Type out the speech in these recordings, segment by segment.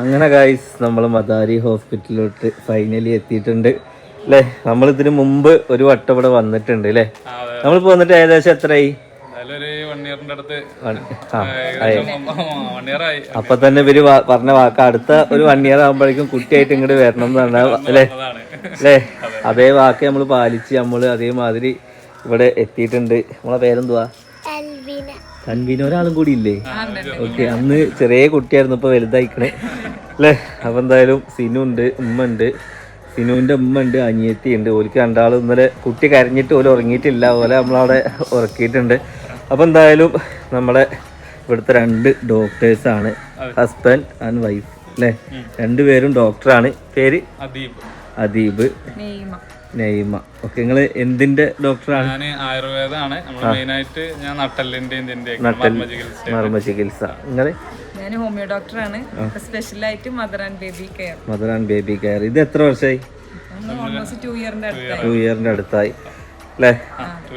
അങ്ങനെ ഗായ്സ് നമ്മൾ മദാരി ഹോസ്പിറ്റലിലോട്ട് ഫൈനലി എത്തിയിട്ടുണ്ട്. അല്ലേ നമ്മൾ ഇതിനു മുമ്പ് ഒരു വട്ടം ഇവിടെ വന്നിട്ടുണ്ട് അല്ലേ നമ്മളിപ്പോ വന്നിട്ട് ഏകദേശം എത്രയായി? അപ്പൊ തന്നെ ഇവർ പറഞ്ഞ വാക്ക് അടുത്ത ഒരു വൺ ഇയർ ആകുമ്പോഴേക്കും കുട്ടിയായിട്ട് ഇങ്ങോട്ട് വരണം എന്ന് പറഞ്ഞാൽ അല്ലേ അല്ലേ അതേ. വാക്ക് നമ്മൾ പാലിച്ച് നമ്മൾ അതേമാതിരി ഇവിടെ എത്തിയിട്ടുണ്ട്. നമ്മളെ പേരെന്തുവാ? കൺവീന ഒരാളും കൂടി ഇല്ലേ? ഓക്കെ അന്ന് ചെറിയ കുട്ടിയായിരുന്നു ഇപ്പൊ വലുതായിക്കണേ. അല്ലേ? അപ്പൊ എന്തായാലും സിനു ഉണ്ട് ഉമ്മ ഉണ്ട്. സിനുവിന്റെ ഉമ്മ ഉണ്ട് അനിയത്തി ഉണ്ട്. ഓലിക്ക് രണ്ടാളും ഇന്നലെ കുട്ടി കരഞ്ഞിട്ട് ഓൽ ഉറങ്ങിയിട്ടില്ല. ഓലെ നമ്മളവിടെ ഉറക്കിയിട്ടുണ്ട്. അപ്പൊ എന്തായാലും നമ്മളെ ഇവിടുത്തെ രണ്ട് ഡോക്ടേഴ്സാണ് ഹസ്ബൻഡ് ആൻഡ് വൈഫ് അല്ലേ? രണ്ടുപേരും ഡോക്ടറാണ് പേര്? അദീപ് അദീബ്. നെയ്മ. ഓക്കെ നിങ്ങൾ എന്തിന്റെ ഡോക്ടറാണ്? ഞാൻ ആയുർവേദമാണ് നമ്മൾ മെയിൻ ആയിട്ട് ഞാൻ നട്ടലിന്റെ ഇതിന്റെ ചികിത്സ മർമ്മ ചികിത്സ. നിങ്ങൾ ഞാൻ ഹോമിയോ ഡോക്ടറാണ്. സ്പെഷ്യലായിട്ട് mother and baby care. Mother and baby care. ഇത് എത്ര വർഷമായി ടു ഇയറിന്റെ അടുത്തായി. അല്ലേ ടു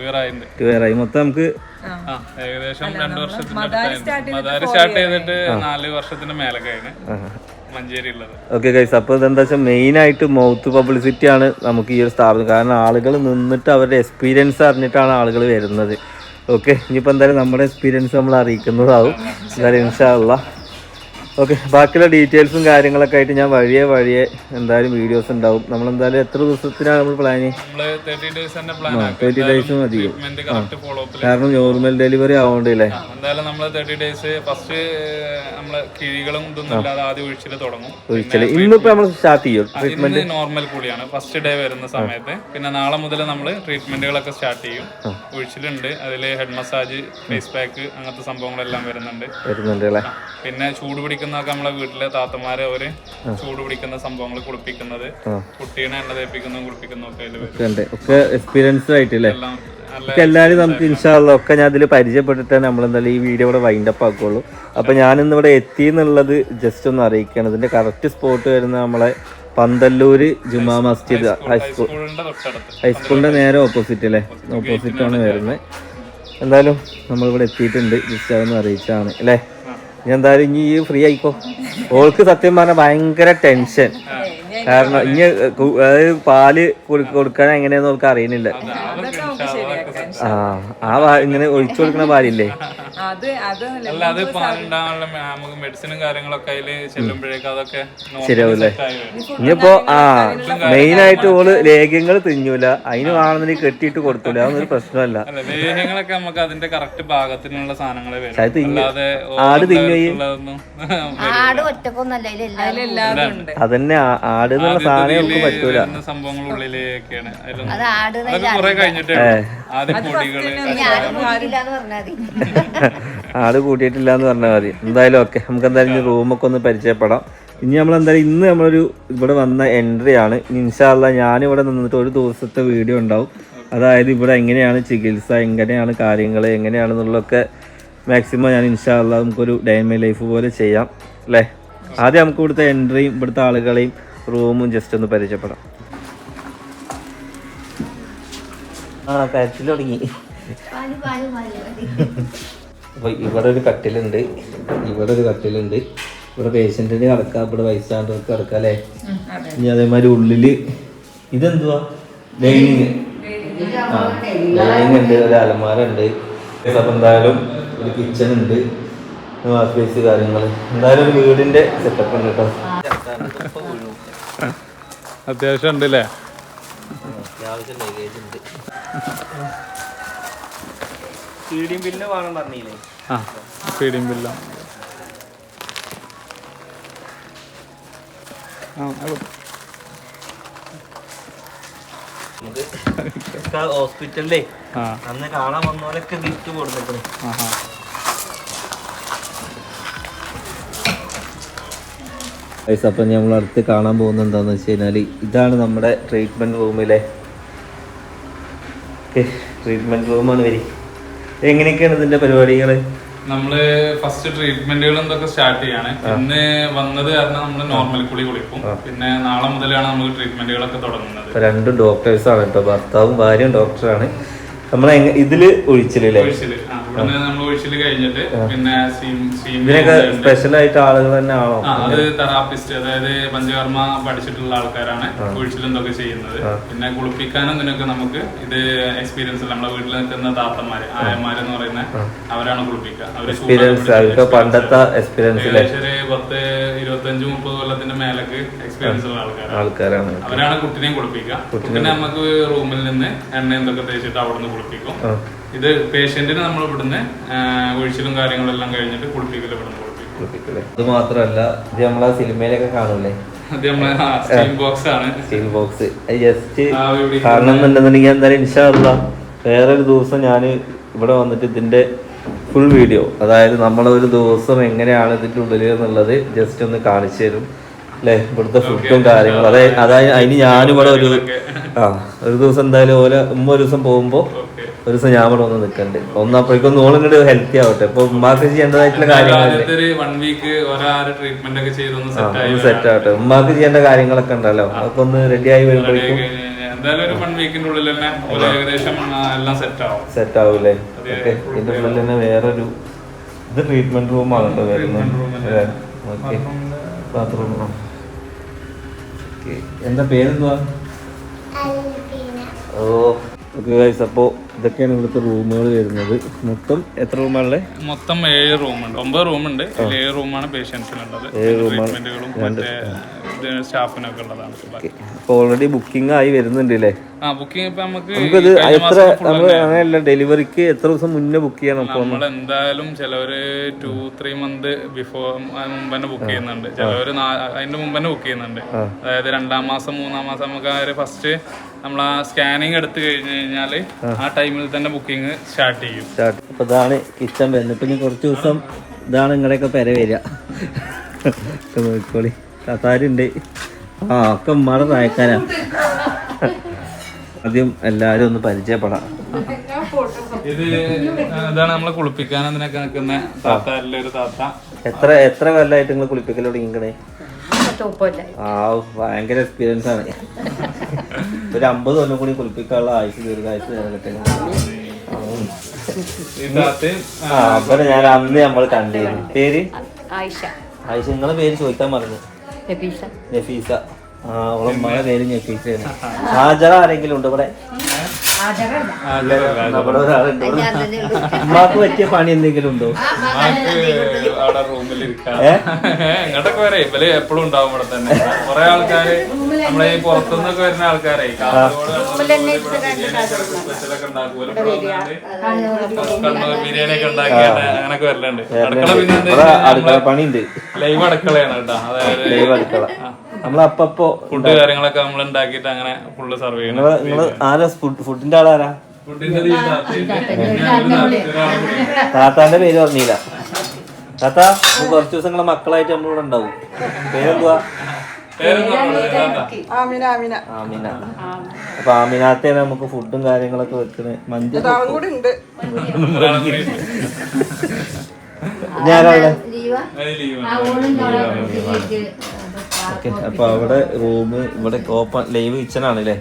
ഇയർ ആയി. മൊത്തം നമുക്ക് ആ. ഏകദേശം രണ്ടു മദാരി സ്റ്റാർട്ട് ചെയ്തിട്ട് നാല് വർഷത്തിന് മേലെ ഉള്ളത് ഓക്കെ ഗൈസ് അപ്പോൾ ഇതെന്താ വെച്ചാൽ മെയിനായിട്ട് മൗത്ത് പബ്ലിസിറ്റി ആണ് നമുക്ക് ഈ ഒരു സ്ഥാപനം. കാരണം ആളുകൾ നിന്നിട്ട് അവരുടെ എക്സ്പീരിയൻസ് അറിഞ്ഞിട്ടാണ് ആളുകൾ വരുന്നത്. ഓക്കെ ഇനിയിപ്പോൾ എന്തായാലും നമ്മുടെ എക്സ്പീരിയൻസ് നമ്മൾ അറിയിക്കുന്നതാവും. എന്തായാലും ഇൻഷാല്ല ഓക്കെ ബാക്കിയുള്ള ഡീറ്റെയിൽസും കാര്യങ്ങളൊക്കെ ആയിട്ട് ഞാൻ വഴിയെ വഴിയെ എന്തായാലും വീഡിയോസ് ഉണ്ടാവും. നമ്മൾ എന്തായാലും എത്ര ദിവസത്തിനാണ് നമ്മൾ പ്ലാൻ നമ്മൾ തേർട്ടി ഡേയ്സ് മതി. കാരണം നോർമൽ ഡെലിവറി ആവണ്ടേ അല്ലേ എന്തായാലും നമ്മൾ തേർട്ടി ഡേയ്സ് ഫസ്റ്റ് നമ്മൾ കിഴികളും ഇതൊന്നും ഇല്ലാതെ ആദ്യം ഒഴിച്ചിൽ തുടങ്ങും. ഒഴിച്ചാൽ ഇന്നിപ്പോ നമ്മൾ സ്റ്റാർട്ട് ചെയ്യും. ട്രീറ്റ്മെന്റ് നോർമൽ കൂടിയാണ്. ഫസ്റ്റ് ഡേ വരുന്ന സമയത്ത്. പിന്നെ നാളെ മുതൽ നമ്മൾ ട്രീറ്റ്മെന്റുകളൊക്കെ സ്റ്റാർട്ട് ചെയ്യും. ഒഴിച്ചിലുണ്ട്. അതിൽ ഹെഡ് മസാജ് ഫേസ് പാക്ക് അങ്ങനത്തെ സംഭവങ്ങളെല്ലാം വരുന്നുണ്ട്. വരുന്നുണ്ട് അല്ലേ? പിന്നെ ചൂട് പിടിക്കുന്നതൊക്കെ നമ്മളെ വീട്ടിലെ താത്തമാരെ അവർ ചൂട് പിടിക്കുന്ന സംഭവങ്ങൾ കുടിപ്പിക്കുന്നത് കുട്ടീനെ എണ്ണ തേപ്പിക്കുന്നതും കുളിപ്പിക്കുന്നതും ഒക്കെ എക്സ്പീരിയൻസ് ആയിട്ടില്ലേ? എല്ലാവരും നമുക്ക് ഇൻഷാല്ല ഒക്കെ ഞാൻ ഇതിൽ പരിചയപ്പെട്ടിട്ട് നമ്മൾ എന്തായാലും ഈ വീഡിയോ ഇവിടെ വൈൻഡ് അപ്പ് ആക്കുള്ളൂ. അപ്പോൾ ഞാനിന്ന് ഇവിടെ എത്തി എന്നുള്ളത് ജസ്റ്റ് ഒന്ന് അറിയിക്കുകയാണ് ഇതിന്റെ കറക്റ്റ് സ്പോട്ട് വരുന്ന നമ്മളെ പന്തല്ലൂര് ജുമാ മസ്ജിദ് ഹൈസ്കൂൾ ഹൈസ്കൂളിന്റെ നേരെ ഓപ്പോസിറ്റ് അല്ലേ ഓപ്പോസിറ്റ് ആണ് വരുന്നത്. എന്തായാലും നമ്മളിവിടെ എത്തിയിട്ടുണ്ട്. ജസ്റ്റ് അതൊന്ന് അറിയിച്ചാണ് അല്ലേ ഇനി എന്തായാലും ഇനി ഈ ഫ്രീ ആയിക്കോ. ഓൾക്ക് സത്യം പറഞ്ഞാൽ ഭയങ്കര ടെൻഷൻ കാരണം ഇനി അതായത് പാൽ കൊടു- കൊടുക്കാൻ എങ്ങനെയാന്ന് ഓൾക്ക് അറിയുന്നില്ല ആ ആ ഇങ്ങനെ ഒഴിച്ചു കൊടുക്കുന്ന പാലില്ലേ? അത് അല്ല അത് നമുക്ക് മെഡിസിനും കാര്യങ്ങളൊക്കെ അതിൽ ചെല്ലുമ്പോഴേക്കും അതൊക്കെ ശരിയാവൂലേ. ഇനിയിപ്പോ ആ മെയിൻ ആയിട്ട് ഓൾ ലേഖ്യങ്ങൾ തിന്നൂല. അതിന് വേണമെന്ന് കെട്ടിയിട്ട് കൊടുത്തൂല. അതൊന്നും പ്രശ്നമല്ല. അല്ല ലേഹ്യങ്ങളൊക്കെ നമുക്ക് അതിന്റെ കറക്റ്റ് പാകത്തിനുള്ള സാധനങ്ങളെ വരും. അല്ലാതെ ആട് തിന്നുകയും- ഉള്ളതൊന്നും ആട് ഒറ്റക്കൊന്നല്ല അതന്നെ ആട് എന്നുള്ള സാധനം നമുക്ക് പറ്റൂല. സംഭവങ്ങളുള്ളിലേക്കാണ്. അത് ആട് അതൊക്കെ കുറെ കഴിഞ്ഞിട്ടേ ഉള്ളൂ. ആദ്യം പൊടികൾ മതി കൂട്ടിയിട്ടില്ല എന്ന് പറഞ്ഞാൽ മതി. എന്തായാലും ഓക്കെ നമുക്ക് എന്തായാലും ഇനി റൂമൊക്കെ ഒന്ന് പരിചയപ്പെടാം. ഇനി നമ്മൾ എന്തായാലും ഇന്ന് നമ്മളൊരു ഇവിടെ വന്ന എൻട്രി ആണ്. ഇൻഷാല്ല ഞാനിവിടെ നിന്നിട്ട് ഒരു ദിവസത്തെ വീഡിയോ ഉണ്ടാവും. അതായത് ഇവിടെ എങ്ങനെയാണ് ചികിത്സ എങ്ങനെയാണ് കാര്യങ്ങൾ എങ്ങനെയാണെന്നുള്ളതൊക്കെ മാക്സിമം ഞാൻ ഇൻഷാല്ല നമുക്കൊരു ഡേ മൈ ലൈഫ് പോലെ ചെയ്യാം. അല്ലേ? ആദ്യം നമുക്ക് ഇവിടുത്തെ എൻട്രിയും ഇവിടുത്തെ ആളുകളെയും റൂമും ജസ്റ്റ് ഒന്ന് പരിചയപ്പെടാം. ആ കരച്ചിൽ തുടങ്ങി. അപ്പോൾ ഇവിടെ ഒരു കട്ടിലുണ്ട്. ഇവിടെ ഒരു കട്ടിലുണ്ട്. ഇവിടെ പേഷ്യന്റിന് കിടക്കാം ഇവിടെ വയസ്സാണ്ടവർക്ക് കിടക്കാം അല്ലേ? ഇനി അതേമാതിരി ഉള്ളിൽ ഇതെന്തുവാ? ഡൈനിങ് ആ ഡൈനിങ് ഉണ്ട് ഒരു അലമാര ഉണ്ട് അപ്പം എന്തായാലും ഒരു കിച്ചൺ ഉണ്ട്. സ്പേസ് കാര്യങ്ങൾ എന്തായാലും ഒരു വീടിന്റെ സെറ്റപ്പ് ഉണ്ട് കേട്ടോ അത്യാവശ്യം ഉണ്ട് അല്ലേ അത്യാവശ്യം ലഗേജ് ഉണ്ട്. ഫീഡിങ് ബില്ല് വേണം പറഞ്ഞില്ലേ? ആ ഫീഡിംഗ് ബില്ല നമുക്ക് ഹോസ്പിറ്റലിലേ അന്ന് കാണാൻ വന്നവരൊക്കെ ഗിഫ്റ്റ് കൊടുത്തിട്ടുണ്ട്. ഗൈസ് അപ്പം നമ്മൾ അടുത്ത് കാണാൻ പോകുന്നത് എന്താണെന്ന് വെച്ച് കഴിഞ്ഞാൽ ഇതാണ് നമ്മുടെ ട്രീറ്റ്മെന്റ് റൂമിലെ ട്രീറ്റ്മെന്റ് റൂമാണ് വരി എങ്ങനെയൊക്കെയാണ് ഇതിന്റെ പരിപാടികൾ നമ്മൾ ഫസ്റ്റ് ട്രീറ്റ്മെന്റുകൾ എന്തൊക്കെ സ്റ്റാർട്ട് ചെയ്യാണ്. ഇന്ന് വന്നത് കാരണം നമ്മൾ നോർമൽ കുളി കുളിക്കും. പിന്നെ നാളെ മുതലാണ് നമുക്ക് ട്രീറ്റ്മെന്റുകളൊക്കെ തുടങ്ങുന്നത്. രണ്ട് ഡോക്ടേഴ്സ് ആണ് കേട്ടോ ഭർത്താവും ഭാര്യയും ഡോക്ടറാണ് നമ്മളെ ഇതിൽ ഒഴിച്ചില്ലേ ഒഴിച്ചിൽ ആ. ഇവിടുന്ന് നമ്മൾ ഒഴിച്ചിൽ കഴിഞ്ഞിട്ട് പിന്നെ ഇതിനൊക്കെ സ്പെഷ്യൽ ആയിട്ട് ആളുകൾ തന്നെ ആണോ? അത് തെറാപ്പിസ്റ്റ് അതായത് പഞ്ചകർമ്മ പഠിച്ചിട്ടുള്ള ആൾക്കാരാണ് ഒഴിച്ചിലെന്തൊക്കെ ചെയ്യുന്നത്. പിന്നെ കുളിപ്പിക്കാനും ഇതിനൊക്കെ നമുക്ക് ഇത് എക്സ്പീരിയൻസ് നമ്മുടെ വീട്ടിൽ നിൽക്കുന്ന താത്തന്മാര് ആയന്മാരെന്ന് പറയുന്ന അവരാണ് കുളിപ്പിക്കുക. അവർ എക്സ്പീരിയൻസ് പണ്ടത്തെ ഏകദേശം ഒരു പത്ത് ഇരുപത്തഞ്ച് മുപ്പത് കൊല്ലത്തിന്റെ മേലക്ക് എക്സ്പീരിയൻസ് ഉള്ള ആൾക്കാരാണ്. ആൾക്കാരാണ്. അവരാണ് കുട്ടിനെയും കുളിപ്പിക്കുക. പിന്നെ നമുക്ക് റൂമിൽ നിന്ന് എണ്ണ എന്തൊക്കെ തേച്ചിട്ട് അവിടെ നിന്ന് കുളിപ്പിക്കും ഇത് പേഷ്യന്റിന് നമ്മൾ ഇവിടുന്ന് ഒഴിച്ചിലും കാര്യങ്ങളെല്ലാം കഴിഞ്ഞിട്ട് കുളിപ്പിക്കൽ ഇവിടുന്ന് കുളിപ്പിക്കും. മാത്രല്ല ഇത് മാത്രമല്ല ഇത് നമ്മളെ സിനിമയിലൊക്കെ കാണൂലേ അത് സ്റ്റീൽ ബോക്സ് ജസ്റ്റ് കാണണമെന്നുണ്ടെന്നുണ്ടെങ്കിൽ എന്തായാലും ഇൻഷാല്ല വേറൊരു ദിവസം ഞാൻ ഇവിടെ വന്നിട്ട് ഇതിന്റെ ഫുൾ വീഡിയോ അതായത് നമ്മളൊരു ദിവസം എങ്ങനെയാണ് ഇതിന്റെ ഉള്ളിൽ എന്നുള്ളത് ജസ്റ്റ് ഒന്ന് കാണിച്ചു തരും. അല്ലേ ഇവിടുത്തെ ഫുഡും കാര്യങ്ങളും. അതായത് അതായത് അതിന് ഞാനിവിടെ ഒരു ആ ഒരു ദിവസം എന്തായാലും ഓരോ ഉമ്മ ഒരു ദിവസം പോകുമ്പോൾ ഒരു ദിവസം ഞാൻ ഇവിടെ ഒന്ന് നിൽക്കണ്ട് ഒന്ന് അപ്പോഴേക്കും ഓളും ഇങ്ങോട്ട് ഹെൽത്തി ആവട്ടെ. ഇപ്പൊ ഉമ്മാക്ക് ചെയ്യേണ്ടതായിട്ടുള്ള കാര്യങ്ങളല്ലേ? സെറ്റ് ആവട്ടെ. ഉമ്മാക്ക് ചെയ്യേണ്ട കാര്യങ്ങളൊക്കെ ഉണ്ടല്ലോ. അതൊക്കെ ഒന്ന് റെഡി ആയി വരുമ്പോഴേക്കും എന്തായാലും ഒരു വൺ വീക്കിന്റെ ഉള്ളിൽ തന്നെ ഒരു ഏകദേശം എല്ലാം സെറ്റ് ആവും. സെറ്റ് ആവൂലേ? ഓക്കെ. ഇതിന്റെ ഉള്ളിൽ തന്നെ വേറൊരു ഇത് ട്രീറ്റ്മെന്റ് റൂമാണ് കേട്ടോ വരുന്നത്. Bathroom okay. എന്താ പേരെന്തുവാ? ഓ. ഓക്കെ അപ്പോൾ ഇതൊക്കെയാണ് ഇവിടുത്തെ റൂമുകൾ വരുന്നത്. മൊത്തം എത്ര റൂമാണല്ലേ മൊത്തം ഏഴ് റൂമുണ്ട്. ഒമ്പത് റൂമുണ്ട്. ഏഴ് റൂമാണ് പേഷ്യൻസിനുള്ളത്. ട്രീറ്റ്മെന്റുകളും മറ്റേ സ്റ്റാഫിനൊക്കെ ഉള്ളതാണ്. അപ്പോൾ ഓൾറെഡി ബുക്കിംഗ് ആയി വരുന്നുണ്ട് അല്ലേ ആ ബുക്കിംഗ് ഇപ്പൊ നമുക്ക് നമുക്കത് എത്ര നമ്മൾ അങ്ങനെയല്ല ഡെലിവറിക്ക് എത്ര ദിവസം മുന്നേ ബുക്ക് ചെയ്യണം നമ്മൾ എന്തായാലും ചിലവര് ടു ത്രീ മന്ത് ബിഫോർ മുമ്പ് തന്നെ ബുക്ക് ചെയ്യുന്നുണ്ട്. ചിലവര് അതിന്റെ മുമ്പ് തന്നെ ബുക്ക് ചെയ്യുന്നുണ്ട് അതായത് രണ്ടാം മാസം മൂന്നാം മാസം നമുക്ക് ഫസ്റ്റ് നമ്മൾ ആ സ്കാനിങ് എടുത്തു കഴിഞ്ഞു കഴിഞ്ഞാൽ ആ ടൈമിൽ തന്നെ ബുക്കിംഗ് സ്റ്റാർട്ട് ചെയ്യും. സ്റ്റാർട്ട് അപ്പോൾ ഇതാണ് കിച്ചൺ വരുന്നത്. പിന്നെ കുറച്ച് ദിവസം ഇതാണ് നിങ്ങളുടെയൊക്കെ പെര വരിക. നോക്കോളി കസാരുണ്ട് ആ ഒക്കെ ഉമ്മാടെ പ്രായക്കാരാ. ആദ്യം എല്ലാവരും ഒന്ന് പരിചയപ്പെടാം. ഇത് ഇതാണ് നമ്മളെ കുളിപ്പിക്കാൻ അതിനൊക്കെ നിൽക്കുന്ന താത്താരിലെ ഒരു താത്ത. എത്ര എത്ര കൊല്ലമായിട്ട് നിങ്ങൾ കുളിപ്പിക്കൽ തുടങ്ങിക്കണേ? ആ ഭയങ്കര എക്സ്പീരിയൻസ് ആണ്. ഒരു അമ്പത് കൊല്ലം കൂടി കുളിപ്പിക്കാനുള്ള ആയുസ് ദീർഘായുസ് ആ അവിടെ ഞാൻ അന്ന് നമ്മൾ കണ്ടിരുന്നു. പേര്? ആയിഷ. ആയിഷ നിങ്ങളെ പേര് ചോദിക്കാൻ പറഞ്ഞു നഫീസ. നഫീസ. ആ അവളെ ഉമ്മയുടെ പേര് നഫീസയാണ്. ഹാജറ ആരെങ്കിലും ഉണ്ടോ ഇവിടെ? നമ്മുടെ ഒരാളുണ്ട്. ഉമ്മാക്ക് പറ്റിയ പണി എന്തെങ്കിലും ഉണ്ടോ? ഇങ്ങോട്ടൊക്കെ വരെ എപ്പോഴും ഉണ്ടാവും ഇവിടെ തന്നെ കുറെ ആൾക്കാര് നമ്മളെ ഈ പുറത്തുനിന്നൊക്കെ വരുന്ന ആൾക്കാരെ സ്പെഷ്യലൊക്കെ ഉണ്ടാക്കും ഓൽ ഇവിടെ വന്നിട്ട് കണ്ണൂർ ബിരിയാണി ഒക്കെ ഉണ്ടാക്കിയിട്ട് അങ്ങനൊക്കെ വരലുണ്ട് അടുക്കള പിന്നെ ലൈവ് അടുക്കളയാണ് കേട്ടോ അതായത് ലൈവ് അടുക്കള ഫുഡ് കാര്യങ്ങളൊക്കെ നമ്മൾ ഉണ്ടാക്കിയിട്ട് അങ്ങനെ ഫുള്ള് സർവ് ചെയ്യണം ആരാ ഫുഡിന്റെ ആളാരാ. താത്താന്റെ പേര് പറഞ്ഞില്ല താത്ത കുറച്ച് ദിവസം നിങ്ങളെ മക്കളായിട്ട് നമ്മളിവിടെ ഉണ്ടാവും. പേരെന്തുവാ. ആമിന ആമിന. ആമിന. അപ്പൊ ആമിനാത്തേനെ നമുക്ക് ഫുഡും കാര്യങ്ങളൊക്കെ വെക്കണേ. മഞ്ച. ഞാനവിടെ. ഓക്കെ അപ്പൊ അവിടെ റൂം ഇവിടെ ഓപ്പൺ ലൈവ് കിച്ചൺ ആണല്ലേ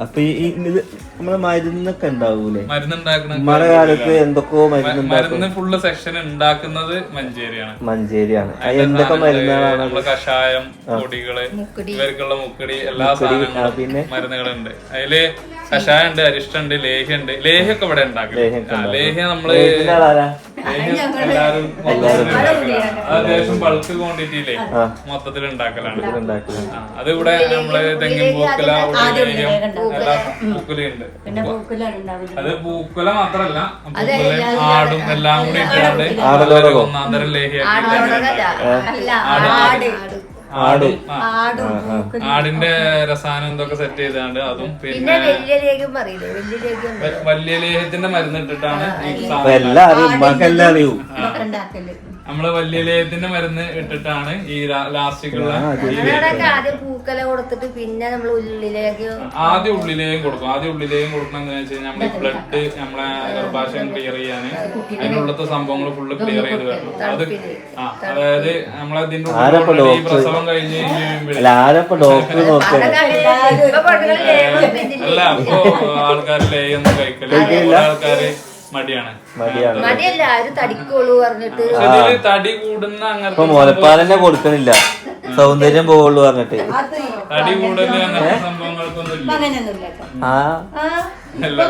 അപ്പൊ ഈ ഈ- ഇത് നമ്മളെ മരുന്നൊക്കെ ഉണ്ടാവൂലേ? മരുന്നുണ്ടാക്കണ ഉമ്മയുടെ കാലത്ത് എന്തൊക്കെയോ മരുന്ന് മരുന്ന് ഫുള്ള് സെക്ഷൻ ഉണ്ടാക്കുന്നത് മഞ്ചേരിയാണ്. മഞ്ചേരിയാണ്. അത് എന്തൊക്കെ മരുന്നുകളാണ് നമ്മളെ കഷായം പൊടികൾ ഇവർക്കുള്ള മുക്കടി എല്ലാ സാധനങ്ങളും പിന്നെ? മരുന്നുകളുണ്ട്. അതിൽ കഷായം ഉണ്ട് ലേഹ്യം ഉണ്ട് ലേഹ്യമൊക്കെ ഇവിടെ ഉണ്ടാക്കും ലേഹ്യമൊക്കെ ആ, ലേഹ്യം നമ്മൾ എല്ലാരും അത്യാവശ്യം ബൾക്ക് ക്വാണ്ടിറ്റിയിലേ മൊത്തത്തിൽ ഉണ്ടാക്കലാണ്. അത് ഇവിടെ നമ്മൾ തെങ്ങിൻ പൂക്കുല ഉണ്ട് അത് പൂക്കുല മാത്രല്ല പൂക്കുലയും ആടും എല്ലാം കൂടി ഇട്ടുകൊണ്ട് ഒരു ഒന്നാം തരം ലേഹിയാക്കി ആടും. ആടിന്റെ രസാനം എന്തൊക്കെ സെറ്റ് ചെയ്താണ്ട് അതും പിന്നെ വലിയ ലേഖ്യം പറയില്ലേ? വലിയ ലേഖ്യം വ- വലിയ ലേഹ്യത്തിന്റെ മരുന്ന് ഇട്ടിട്ടാണ് ഈ സാധനം. ഉണ്ടാക്കൽ. നമ്മൾ വലിയ ലേഹ്യത്തിന്റെ മരുന്ന് ഇട്ടിട്ടാണ് ഈ ലാസ്റ്റിക്കുള്ള ആദ്യം പൂക്കല കൊടുത്തിട്ട് പിന്നെ നമ്മൾ ഉള്ളിലേക്ക് ആദ്യം ഉള്ളിലേയും കൊടുക്കും. ആദ്യം ഉള്ളിലേയും കൊടുക്കണം എന്താ വെച്ച് കഴിഞ്ഞാൽ നമ്മുടെ ബ്ലഡ് നമ്മളെ ഗർഭാശയം ക്ലിയർ ചെയ്യാന് അതിനുള്ളത്തെ സംഭവങ്ങൾ ഫുള്ള് ക്ലിയർ ചെയ്ത് വരണം. അത് അതായത് ഈ പ്രസവം കഴിഞ്ഞ് കഴിയുമ്പോഴേ അല്ല അപ്പൊ ആൾക്കാർ ലേയൊന്നും കഴിക്കൽ കുറെ ആൾക്കാര് മടിയാണ്. മടിയാണ്. മടിയല്ല ആരും തടിക്കോളൂ പറഞ്ഞിട്ട്. ഇതിൽ തടി കൂടുന്ന ഇപ്പൊ അങ്ങനത്തെ മുലപ്പാലന്നെ കൊടുക്കണില്ല. സൗന്ദര്യം പോവുള്ളൂ പറഞ്ഞിട്ട്. തടി കൂടൽ അങ്ങനത്തെ സംഭവങ്ങൾക്കൊന്നും ഇല്ല. അങ്ങനെയൊന്നുമില്ല കേട്ടോ. ആ.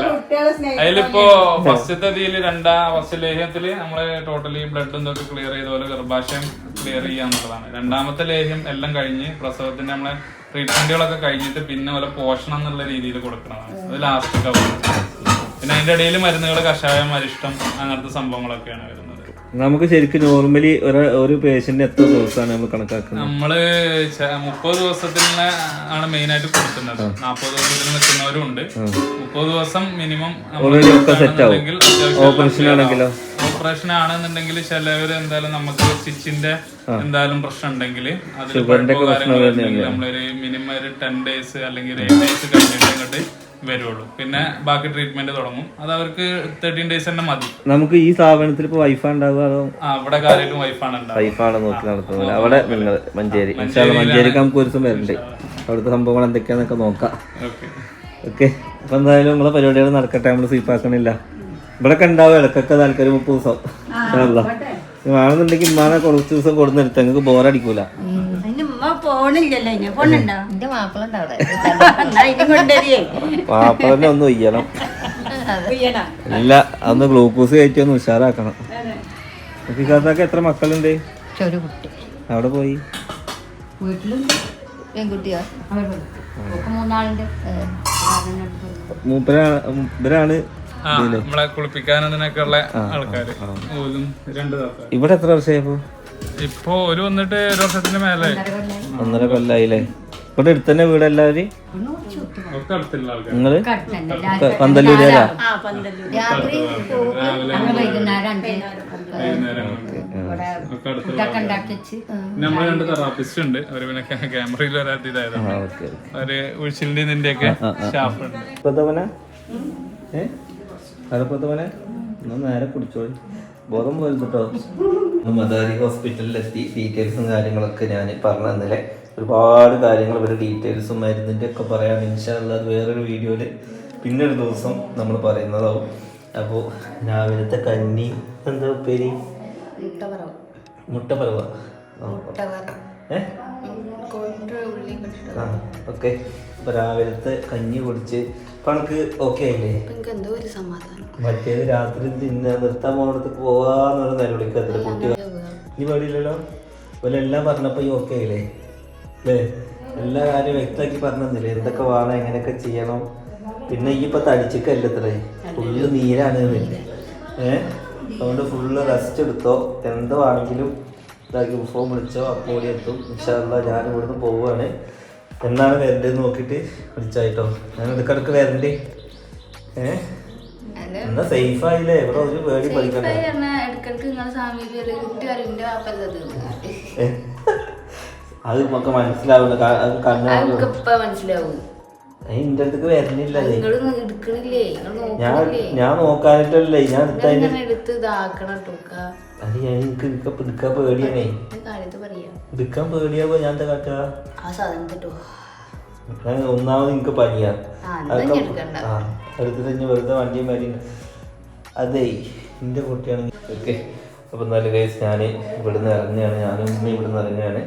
കുട്ടികളെ സ്നേഹം അതിലിപ്പോ ഫസ്റ്റത്തെ ഇതിൽ രണ്ടാം ഫസ്റ്റ് ലേഹ്യത്തിൽ നമ്മൾ ടോട്ടലി ബ്ലഡ് എന്തൊക്കെ ക്ലിയർ ചെയ്ത പോലെ ഗർഭാശയം ക്ലിയർ ചെയ്യാന്നുള്ളതാണ് രണ്ടാമത്തെ ലേഹ്യം എല്ലാം കഴിഞ്ഞ് പ്രസവത്തിന്റെ നമ്മളെ ട്രീറ്റ്മെന്റുകളൊക്കെ കഴിഞ്ഞിട്ട് പിന്നെ പോലെ പോഷണം എന്നുള്ള രീതിയിൽ കൊടുക്കണതാണ്. അത് ലാസ്റ്റ് കവർ പിന്നെ അതിന്റെ ഇടയിൽ മരുന്നുകൾ കഷായം അരിഷ്ടം അങ്ങനത്തെ സംഭവങ്ങളൊക്കെയാണ് വരുന്നത്. നമുക്ക് ശരിക്കും നോർമലി ഒരു പേഷ്യന്റ് എത്ര ദിവസമാണ് നമ്മൾ കണക്കാക്കുന്നത്? നമ്മൾ മുപ്പത് ദിവസത്തിന് ആണ് മെയിൻ ആയിട്ട് കൊടുക്കുന്നത്. നാപ്പത് ദിവസത്തിന് നിൽക്കുന്നവരും ഉണ്ട് മുപ്പത് ദിവസം മിനിമം. Operation ആണെങ്കിലോ? ഓപ്പറേഷൻ ആണെന്നുണ്ടെങ്കിൽ ചിലവര് എന്തായാലും നമുക്ക് സ്റ്റിച്ചിന്റെ എന്തായാലും പ്രശ്നം ഉണ്ടെങ്കിൽ അതിൽ. നമ്മളൊരു മിനിമം ഒരു ടെൻ ഡേയ്സ് അല്ലെങ്കിൽ എയ്റ്റ് ഡേയ്സ് കഴിഞ്ഞിട്ട് വരുള്ളൂ പിന്നെ ബാക്കി ട്രീറ്റ്മെന്റ് തുടങ്ങും. അത് അവർക്ക് തേർട്ടീൻ ഡേയ്സ് തന്നെ മതി. നമുക്ക് ഈ സ്ഥാപനത്തിൽ ഇപ്പൊ വൈഫാ ഉണ്ടാവുക അതോ ആ അവിടെ കാര്യമായിട്ടും വൈഫാണ് വൈഫാണ് നോക്കി നടത്തുന്നത് അവിടെ നിങ്ങൾ മഞ്ചേരി. മഞ്ചേരിക്ക് നമുക്ക് ഒരു ദിവസം വരണ്ടേ? അവിടുത്തെ സംഭവങ്ങൾ എന്തൊക്കെയാന്നൊക്കെ നോക്കാം. ഓക്കെ. ഓക്കെ. അപ്പൊ എന്തായാലും നിങ്ങളെ പരിപാടികൾ നടക്കട്ടെ. നമ്മൾ സ്വീപ്പാക്കണില്ല ഇവിടെ ഒക്കെ ഉണ്ടാവും ഇടക്കൊക്കെ താല്പര്യം മുപ്പത് ദിവസം വേണമെന്നുണ്ടെങ്കിൽ ഇമ്മാനെ കുറച്ച് ദിവസം കൊടുന്നെടുത്ത്. നിങ്ങൾക്ക് ബോറടിക്കൂല ഇനി. എന്റെ അവിടെ? എന്നാ ഇനി പാപ്പറിനെ ഒന്ന് ഉയ്യണം. ഇല്ല അന്ന് ഗ്ലൂക്കോസ് കയറ്റി ഒന്ന് ഉഷാറാക്കണം ഫിക്കാത്തൊക്കെ എത്ര മക്കളുണ്ട്? ഒരു കുട്ടി. അവിടെ പോയി. വീട്ടിലും പെൺകുട്ടിയോ? മൂന്നാളുണ്ട്. മൂപ്പരാ ഇവരാണ് ആ നമ്മളെ കുളിപ്പിക്കാൻ അതിനൊക്കെ ഉള്ള ആൾക്കാര്. ഓലും രണ്ട് താത്ത ഇവിടെ എത്ര വർഷമായപ്പോ ഇപ്പൊ ഒരു വന്നിട്ട് ഒരു വർഷത്തിന് മേലെ. ഒന്നര കൊല്ലായില്ലേ? ഇപ്പൊ അടുത്ത് തന്നെ വീട് എല്ലാവരും ഒക്കെ അടുത്തുള്ള ആൾക്കാർ നിങ്ങൾ പന്തല്ലൂരാ. വൈകുന്നേരം ഒക്കെ അടുത്തുള്ള നമ്മൾ രണ്ട് തെറാപ്പിസ്റ്റ് ഉണ്ട്. അവർ പിന്നെ ക്യാമറയിൽ വരാത്ത ഇതായതാണ്. ആ ഓക്കെ അവർ ഉഴിച്ചിലിന്റെ ഇതിന്റെ ഒക്കെ സ്റ്റാഫ് ഉണ്ട് ഇപ്പത്തവന ഏ? കടപ്പത്തവനെ എന്നാ നേരെ കുടിച്ചോളി. ബോധം പോയി കേട്ടോ മദാരി ഹോസ്പിറ്റലിലെത്തി. ഡീറ്റെയിൽസും കാര്യങ്ങളൊക്കെ ഞാൻ പറഞ്ഞു തന്നില്ലേ? ഒരുപാട് കാര്യങ്ങൾ ഇവരുടെ ഡീറ്റെയിൽസും മരുന്നിന്റെ ഒക്കെ പറയാൻ ഇൻഷാല്ല അത് വേറൊരു വീഡിയോയിൽ പിന്നെ ഒരു ദിവസം നമ്മൾ പറയുന്നതാവും. അപ്പോൾ രാവിലത്തെ കഞ്ഞി എന്താ ഉപ്പേരി? മുട്ടപ്പറവ ഏ? ആ ഓക്കെ. അപ്പോൾ രാവിലത്തെ കഞ്ഞി കുടിച്ച് എനിക്ക് ഓക്കെ ആയില്ലേ എന്തോ ഒരു സമാധാനം. മറ്റേത് രാത്രി തിന്ന നിർത്താൻ പോകണത്ത് പോവാന്നുള്ള നിലവിളിക്കത്തില്ല കുട്ടി ഇനി പേടിയില്ലല്ലോ? പോലെ എല്ലാം പറഞ്ഞപ്പോ ഈ ഓക്കെ ആയില്ലേ അല്ലേ എല്ലാ കാര്യം വ്യക്തമാക്കി പറഞ്ഞില്ലേ എന്തൊക്കെ വേണം എങ്ങനെയൊക്കെ ചെയ്യണം? പിന്നെ ഈ ഇപ്പൊ തടിച്ചിക്കല്ല ഇത്രേ? ഫുള്ള് നീരാണ് ഏഹ് അതുകൊണ്ട് ഫുള്ള് റെസ്റ്റ് എടുത്തോ. എന്തോ ആണെങ്കിലും ഇതാക്കി ഫോം വിളിച്ചോ അപ്പോൾ എത്തും ഇൻഷാല്ല ഞാൻ ഇവിടുന്ന് പോവുകയാണ് എന്നാണ് വരണ്ടത് നോക്കിട്ട് വിളിച്ചായിട്ടോ. ഞാൻ ഇടക്കിടക്ക് വരണ്ടേ? ഏ? എന്നാ സേഫ് ആയില്ലേ? ഇവിടെ ഒരു പേടി പഠിക്കണ്ടേ? അത്? നമുക്ക് മനസ്സിലാവില്ല മനസ്സിലാവും. എന്റെ അടുത്തേക്ക് വരണില്ല ഞാൻ ഞാൻ നോക്കാനിട്ടല്ലേ. ഞാൻ എടുത്ത് ഇതാക്കണം അത് ഞാൻ എനിക്ക് എടുക്ക- എടുക്കാൻ പേടിയാണേ എടുക്കാൻ പേടിയാവോ ഞാൻ എന്താ കേട്ടോ? ഒന്നാമത് എനിക്ക് പനിയാ. ആ, തന്നെ വെറുതെ വണ്ടിയും വരി അതെ എന്റെ കുട്ടിയാണെങ്കിൽ ഓക്കെ. അപ്പൊ നല്ല കേസ് ഞാൻ ഇവിടുന്ന് ഇറങ്ങുകയാണ് ഞാനും ഉമ്മയും ഇവിടുന്ന് ഇറങ്ങുകയാണ്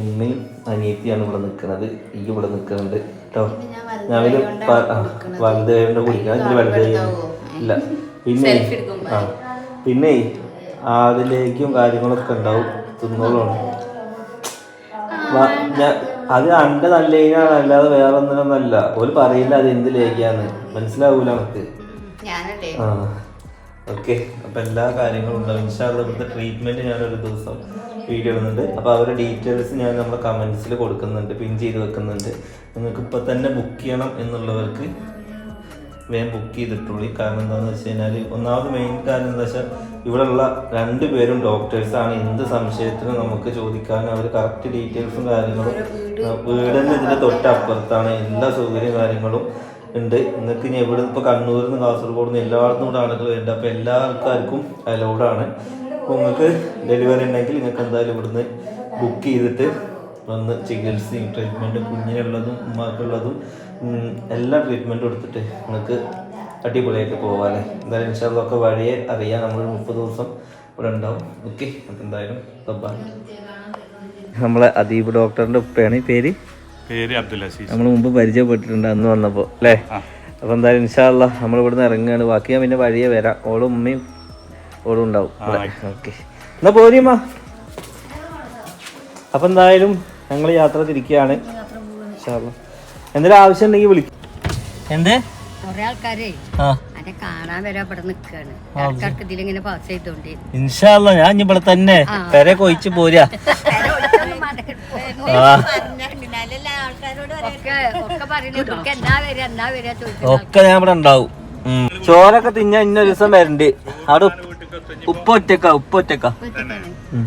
ഉമ്മയും അനിയത്തിയാണ് ഇവിടെ നിൽക്കുന്നത് ഈ ഇവിടെ നിൽക്കുന്നുണ്ട് കേട്ടോ ഞാൻ ഇത് കുടിക്കാൻ വലുതായി ഇല്ല. പിന്നെ ആ പിന്നെ അതിലേക്കും കാര്യങ്ങളൊക്കെ ഉണ്ടാവും. തിന്നോളാണ് അത് അന്റെ നല്ല ഇതിനാണ് അല്ലാതെ വേറെ ഒന്നിനൊന്നല്ല ഓൽ പറയില്ല അത് എന്ത് ലേഖയാന്ന്. മനസ്സിലാവൂല നമുക്ക്. ആ ഓക്കെ. അപ്പൊ എല്ലാ കാര്യങ്ങളും ഉണ്ടാവും. ഇൻഷാല്ല ഇവിടുത്തെ ട്രീറ്റ്മെന്റ് ഞാൻ ഒരു ദിവസം വീഡിയോ ഇടുന്നുണ്ട്. അപ്പൊ അവരുടെ ഡീറ്റെയിൽസ് ഞാൻ നമ്മുടെ കമന്റ്സിൽ കൊടുക്കുന്നുണ്ട് പിൻ ചെയ്ത് വെക്കുന്നുണ്ട്. നിങ്ങൾക്ക് ഇപ്പൊ തന്നെ ബുക്ക് ചെയ്യണം എന്നുള്ളവർക്ക് വേഗം ബുക്ക് ചെയ്തിട്ടുള്ളൂ. കാരണം എന്താണെന്ന് വെച്ച് കഴിഞ്ഞാൽ ഒന്നാമത് മെയിൻ കാര്യം എന്താ വെച്ചാൽ ഇവിടെയുള്ള രണ്ട് പേരും ഡോക്ടേഴ്സാണ് എന്ത് സംശയത്തിനും നമുക്ക് ചോദിക്കാൻ അവർ കറക്റ്റ് ഡീറ്റെയിൽസും കാര്യങ്ങളും വീടിന് ഇതിന്റെ തൊട്ടപ്പുറത്താണ്. എല്ലാ സൗകര്യവും കാര്യങ്ങളും ഉണ്ട്. നിങ്ങൾക്ക് ഇനി എവിടെ ഇപ്പോൾ കണ്ണൂരിൽ നിന്ന് കാസർഗോഡ് നിന്ന് എല്ലായിടത്തും കൂടെ ആളുകൾ വരുന്നുണ്ട്. അപ്പോൾ എല്ലാ ആൾക്കാർക്കും അലൗഡാണ് അപ്പോൾ നിങ്ങൾക്ക് ഡെലിവറി ഉണ്ടെങ്കിൽ നിങ്ങൾക്ക് എന്തായാലും ഇവിടുന്ന് ബുക്ക് ചെയ്തിട്ട് വന്ന് ചികിത്സയും ട്രീറ്റ്മെന്റും കുഞ്ഞിനുള്ളതും ഉമ്മാക്കുള്ളതും എല്ലാ ട്രീറ്റ്മെന്റും എടുത്തിട്ട് നിങ്ങൾക്ക് അടിപൊളിയായിട്ട് പോകാം എന്തായാലും ഇൻഷാല്ലൊക്കെ വഴിയെ അറിയാം നമ്മൾ മുപ്പത് ദിവസം ഇവിടെ ഉണ്ടാവും. ഓക്കെ അപ്പം എന്തായാലും. നമ്മളെ അദീപ് ഡോക്ടറിന്റെ ഉപ്പയാണ്. ഈ പേര്? പേര് അബ്ദുൽ അസീസ്. നമ്മൾ മുമ്പ് പരിചയപ്പെട്ടിട്ടുണ്ട് അന്ന് വന്നപ്പോൾ അല്ലേ? അപ്പോൾ എന്തായാലും ഇൻഷാല്ല നമ്മൾ ഇവിടുന്ന് ഇറങ്ങുകയാണ്. ബാക്കി ഞാൻ പിന്നെ വഴിയെ വരാം. ഓളും ഉമ്മയും ഓളും ഉണ്ടാവും. ഓക്കെ എന്നാ പോരിയമ്മ അപ്പം എന്തായാലും ഞങ്ങൾ യാത്ര തിരിക്കുകയാണ്. എന്തെങ്കിലും ആവശ്യം ഉണ്ടെങ്കിൽ വിളിക്കും. എന്ത്? കൊറേ ആൾക്കാരെ അന്നെ കാണാൻ വരെ ഇവിടെ നിക്കാണ്. ആൾക്കാർക്ക് ഇതിലിങ്ങനെ പാസ് ചെയ്തോണ്ട്. ഇൻഷാല്ല ഞാൻ ഇവിടെ തന്നെ. പെരെ കൊയിച്ച് പോരാ. ഒക്കെ ഞാൻ ഇവിടെ ഉണ്ടാവും. ചോറൊക്കെ തിന്നാ ഇന്നൊരു ദിവസം വരണ്ട്. അവിടെ ഉപ്പൊറ്റക്ക ഒറ്റക്ക ഉപ്പ് ഒറ്റക്ക. ഉം.